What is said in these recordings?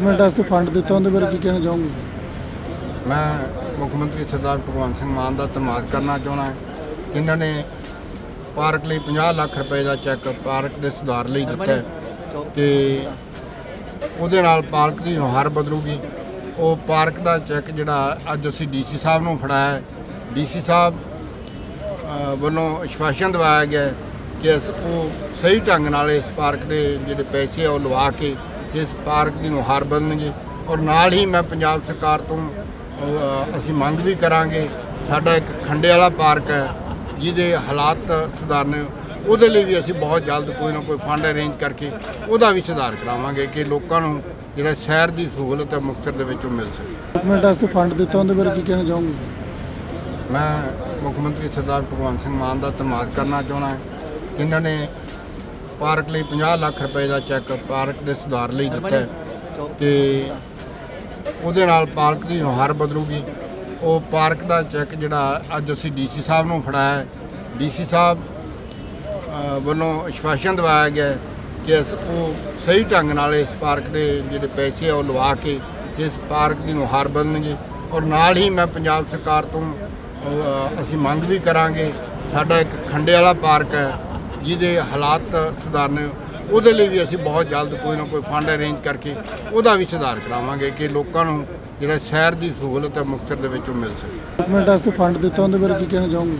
Development ਵਾਸਤੇ fund ਦਿੱਤਾ, ਉਹਦੇ ਬਾਰੇ ਕੀ ਕਹਿਣਾ ਚਾਹੋਗੇ? ਮੈਂ ਮੁੱਖ ਮੰਤਰੀ ਸਰਦਾਰ ਭਗਵੰਤ ਸਿੰਘ ਮਾਨ ਦਾ ਧੰਨਵਾਦ ਕਰਨਾ ਚਾਹੁੰਦਾ ਜਿਨ੍ਹਾਂ ਨੇ ਪਾਰਕ ਲਈ 50 ਲੱਖ ਰੁਪਏ ਦਾ ਚੈੱਕ ਪਾਰਕ ਦੇ ਸੁਧਾਰ ਲਈ ਦਿੱਤਾ ਹੈ ਤੇ ਉਹਦੇ ਨਾਲ ਪਾਰਕ ਦੀ ਨੁਹਾਰ ਬਦਲੂਗੀ। ਉਹ ਪਾਰਕ ਦਾ ਚੈੱਕ ਜਿਹੜਾ ਅੱਜ ਅਸੀਂ ਡੀਸੀ ਸਾਹਿਬ ਨੂੰ ਫੜਾਇਆ ਹੈ। ਡੀਸੀ ਸਾਹਿਬ ਵੱਲੋਂ ਅਸ਼ਵਾਸਨ ਦਿਵਾਇਆ ਗਿਆ ਕਿ ਅਸ ਉਹ ਸਹੀ ਢੰਗ ਨਾਲ ਇਸ ਪਾਰਕ ਦੇ ਜਿਹੜੇ ਪੈਸੇ ਆ ਉਹ ਲਵਾ ਕੇ ਇਸ ਪਾਰਕ ਦੀ ਨੁਹਾਰ ਬਦਲਣਗੇ ਔਰ ਨਾਲ ਹੀ ਮੈਂ ਪੰਜਾਬ ਸਰਕਾਰ ਤੋਂ ਅਸੀਂ ਮੰਗ ਵੀ ਕਰਾਂਗੇ ਸਾਡਾ ਇੱਕ ਖੰਡੇ ਵਾਲਾ ਪਾਰਕ ਹੈ ਜਿਹਦੇ ਹਾਲਾਤ ਸੁਧਾਰਨੇ ਉਹਦੇ ਲਈ ਵੀ ਅਸੀਂ ਬਹੁਤ ਜਲਦ ਕੋਈ ਨਾ ਕੋਈ ਫੰਡ ਅਰੇਂਜ ਕਰਕੇ ਉਹਦਾ ਵੀ ਸੁਧਾਰ ਕਰਾਵਾਂਗੇ ਕਿ ਲੋਕਾਂ ਨੂੰ ਜਿਹੜਾ ਸ਼ਹਿਰ ਦੀ ਸਹੂਲਤ ਹੈ ਮੁਕਤਸਰ ਦੇ ਵਿੱਚੋਂ ਮਿਲ ਸਕੇ। ਡਿਵੈਲਪਮੈਂਟ ਵਾਸਤੇ ਫੰਡ ਦਿੱਤਾ ਉਹਦੇ ਬਾਰੇ ਕੀ ਕਹਿਣਾ ਚਾਹੋਗੇ? ਮੈਂ ਮੁੱਖ ਮੰਤਰੀ ਸਰਦਾਰ ਭਗਵੰਤ ਸਿੰਘ ਮਾਨ ਦਾ ਧੰਨਵਾਦ ਕਰਨਾ ਚਾਹੁੰਦਾ ਹਾਂ ਇਹਨਾਂ ਨੇ ਪਾਰਕ ਲਈ 50 ਲੱਖ ਰੁਪਏ ਦਾ ਚੈੱਕ ਪਾਰਕ ਦੇ ਸੁਧਾਰ ਲਈ ਦਿੱਤਾ ਹੈ। ਤੇ ਉਹਦੇ ਨਾਲ ਪਾਰਕ ਦੀ ਨੁਹਾਰ ਬਦਲੂਗੀ। ਉਹ ਪਾਰਕ ਦਾ ਚੈੱਕ ਜਿਹੜਾ ਅੱਜ ਅਸੀਂ ਡੀਸੀ ਸਾਹਿਬ ਨੂੰ ਫੜਾਇਆ ਹੈ। ਡੀਸੀ ਸਾਹਿਬ ਵੱਲੋਂ ਆਸ਼ਵਾਸਨ ਦਿਵਾਇਆ ਗਿਆ ਕਿ ਅਸ ਉਹ ਸਹੀ ਢੰਗ ਨਾਲ ਇਸ ਪਾਰਕ ਦੇ ਜਿਹੜੇ ਪੈਸੇ ਆ ਉਹ ਲਵਾ ਕੇ ਇਸ ਪਾਰਕ ਦੀ ਨੁਹਾਰ ਬਦਲਣਗੇ। ਔਰ ਨਾਲ ਹੀ ਮੈਂ ਪੰਜਾਬ ਸਰਕਾਰ ਤੋਂ ਅਸੀਂ ਮੰਗ ਵੀ ਕਰਾਂਗੇ। ਸਾਡਾ ਇੱਕ ਖੰਡੇ ਵਾਲਾ ਪਾਰਕ ਹੈ। ਜਿਹਦੇ ਹਾਲਾਤ ਸੁਧਾਰਨੇ ਉਹਦੇ ਲਈ ਵੀ ਅਸੀਂ ਬਹੁਤ ਜਲਦ ਕੋਈ ਨਾ ਕੋਈ ਫੰਡ ਅਰੇਂਜ ਕਰਕੇ ਉਹਦਾ ਵੀ ਸੁਧਾਰ ਕਰਾਵਾਂਗੇ ਕਿ ਲੋਕਾਂ ਨੂੰ ਜਿਹੜਾ ਸ਼ਹਿਰ ਦੀ ਸਹੂਲਤ ਹੈ ਮੁਕਤਸਰ ਦੇ ਵਿੱਚੋਂ ਮਿਲ ਸਕੇ। ਡਿਵੈਲਪਮੈਂਟ ਵਾਸਤੇ ਫੰਡ ਦਿੱਤਾ ਉਹਦੇ ਬਾਰੇ ਕੀ ਕਹਿਣਾ ਚਾਹੋਗੇ?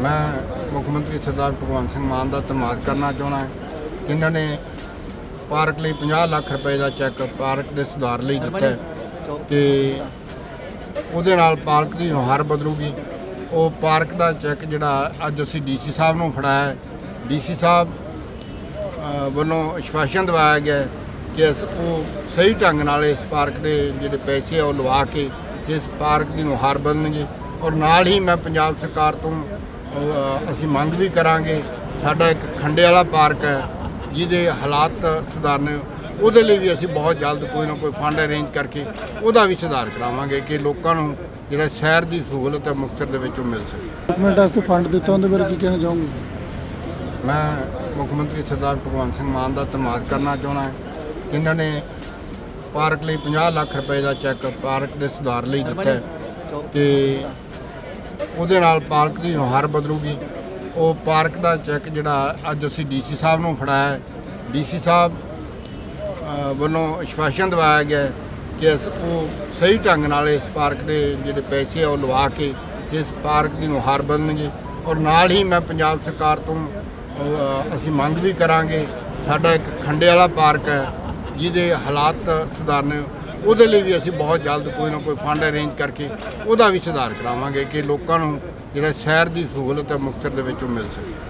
ਮੈਂ ਮੁੱਖ ਮੰਤਰੀ ਸਰਦਾਰ ਭਗਵੰਤ ਸਿੰਘ ਮਾਨ ਦਾ ਧੰਨਵਾਦ ਕਰਨਾ ਚਾਹੁੰਦਾ ਹਾਂ ਇਹਨਾਂ ਨੇ ਪਾਰਕ ਲਈ 50 ਲੱਖ ਰੁਪਏ ਦਾ ਚੈੱਕ ਪਾਰਕ ਦੇ ਸੁਧਾਰ ਲਈ ਦਿੱਤਾ ਹੈ ਤੇ ਉਹਦੇ ਨਾਲ ਪਾਰਕ ਦੀ ਨੁਹਾਰ ਬਦਲੂਗੀ। ਉਹ ਪਾਰਕ ਦਾ ਚੈੱਕ ਜਿਹੜਾ ਅੱਜ ਅਸੀਂ ਡੀਸੀ ਸਾਹਿਬ ਨੂੰ ਫੜਾਇਆ ਹੈ। ਡੀਸੀ ਸਾਹਿਬ ਵੱਲੋਂ ਅਸ਼ਵਾਸਨ ਦਿਵਾਇਆ ਗਿਆ ਕਿ ਅਸ ਉਹ ਸਹੀ ਢੰਗ ਨਾਲ ਇਸ ਪਾਰਕ ਦੇ ਜਿਹੜੇ ਪੈਸੇ ਆ ਉਹ ਲਵਾ ਕੇ ਇਸ ਪਾਰਕ ਦੀ ਨੁਹਾਰ ਬਦਲਣਗੇ ਔਰ ਨਾਲ ਹੀ ਮੈਂ ਪੰਜਾਬ ਸਰਕਾਰ ਤੋਂ ਅਸੀਂ ਮੰਗ ਵੀ ਕਰਾਂਗੇ। ਸਾਡਾ ਇੱਕ ਖੰਡੇ ਵਾਲਾ ਪਾਰਕ ਹੈ, ਜਿਹਦੇ ਹਾਲਾਤ ਸੁਧਾਰਨੇ ਉਹਦੇ ਲਈ ਵੀ ਅਸੀਂ ਬਹੁਤ ਜਲਦ ਕੋਈ ਨਾ ਕੋਈ ਫੰਡ ਅਰੇਂਜ ਕਰਕੇ ਉਹਦਾ ਵੀ ਸੁਧਾਰ ਕਰਾਵਾਂਗੇ ਕਿ ਲੋਕਾਂ ਨੂੰ ਜਿਹੜਾ ਸ਼ਹਿਰ ਦੀ ਸਹੂਲਤ ਹੈ ਮੁਕਤਸਰ ਦੇ ਵਿੱਚੋਂ ਮਿਲ ਸਕੇ। ਡਿਵੈਲਪਮੈਂਟ ਵਾਸਤੇ ਫੰਡ ਦਿੱਤਾ ਉਹਦੇ ਬਾਰੇ ਕੀ ਕਹਿਣਾ ਚਾਹੋਗੇ? ਮੈਂ ਮੁੱਖ ਮੰਤਰੀ ਸਰਦਾਰ ਭਗਵੰਤ ਸਿੰਘ ਮਾਨ ਦਾ ਧੰਨਵਾਦ ਕਰਨਾ ਚਾਹੁੰਦਾ ਹਾਂ ਇਹਨਾਂ ਨੇ ਪਾਰਕ ਲਈ 50 ਲੱਖ ਰੁਪਏ ਦਾ ਚੈੱਕ ਪਾਰਕ ਦੇ ਸੁਧਾਰ ਲਈ ਦਿੱਤਾ ਹੈ ਤੇ ਉਹਦੇ ਨਾਲ ਪਾਰਕ ਦੀ ਨੁਹਾਰ ਬਦਲੂਗੀ। ਉਹ ਪਾਰਕ ਦਾ ਚੈੱਕ ਜਿਹੜਾ ਅੱਜ ਅਸੀਂ ਡੀਸੀ ਸਾਹਿਬ ਨੂੰ ਫੜਾਇਆ ਹੈ। ਡੀਸੀ ਸਾਹਿਬ ਵੱਲੋਂ ਅਸ਼ਵਾਸਨ ਦਿਵਾਇਆ ਗਿਆ ਕਿ ਅਸ ਉਹ ਸਹੀ ਢੰਗ ਨਾਲ ਇਸ ਪਾਰਕ ਦੇ ਜਿਹੜੇ ਪੈਸੇ ਆ, ਉਹ ਲਵਾ ਕੇ ਇਸ ਪਾਰਕ ਦੀ ਨੁਹਾਰ ਬਦਲਣਗੇ। ਔਰ ਨਾਲ ਹੀ ਮੈਂ ਪੰਜਾਬ ਸਰਕਾਰ ਤੋਂ ਅਸੀਂ ਮੰਗ ਵੀ ਕਰਾਂਗੇ, ਸਾਡਾ ਇੱਕ ਖੰਡੇ ਵਾਲਾ ਪਾਰਕ ਹੈ, ਜਿਹਦੇ ਹਾਲਾਤ ਸੁਧਾਰਨੇ, ਉਹਦੇ ਲਈ ਵੀ ਅਸੀਂ ਬਹੁਤ ਜਲਦ ਕੋਈ ਨਾ ਕੋਈ ਫੰਡ ਅਰੇਂਜ ਕਰਕੇ ਉਹਦਾ ਵੀ ਸੁਧਾਰ ਕਰਾਵਾਂਗੇ ਕਿ ਲੋਕਾਂ ਨੂੰ ਜਿਹੜਾ ਸ਼ਹਿਰ ਦੀ ਸਹੂਲਤ ਹੈ ਮੁਕਤਸਰ ਦੇ ਵਿੱਚੋਂ ਮਿਲ ਸਕੇ।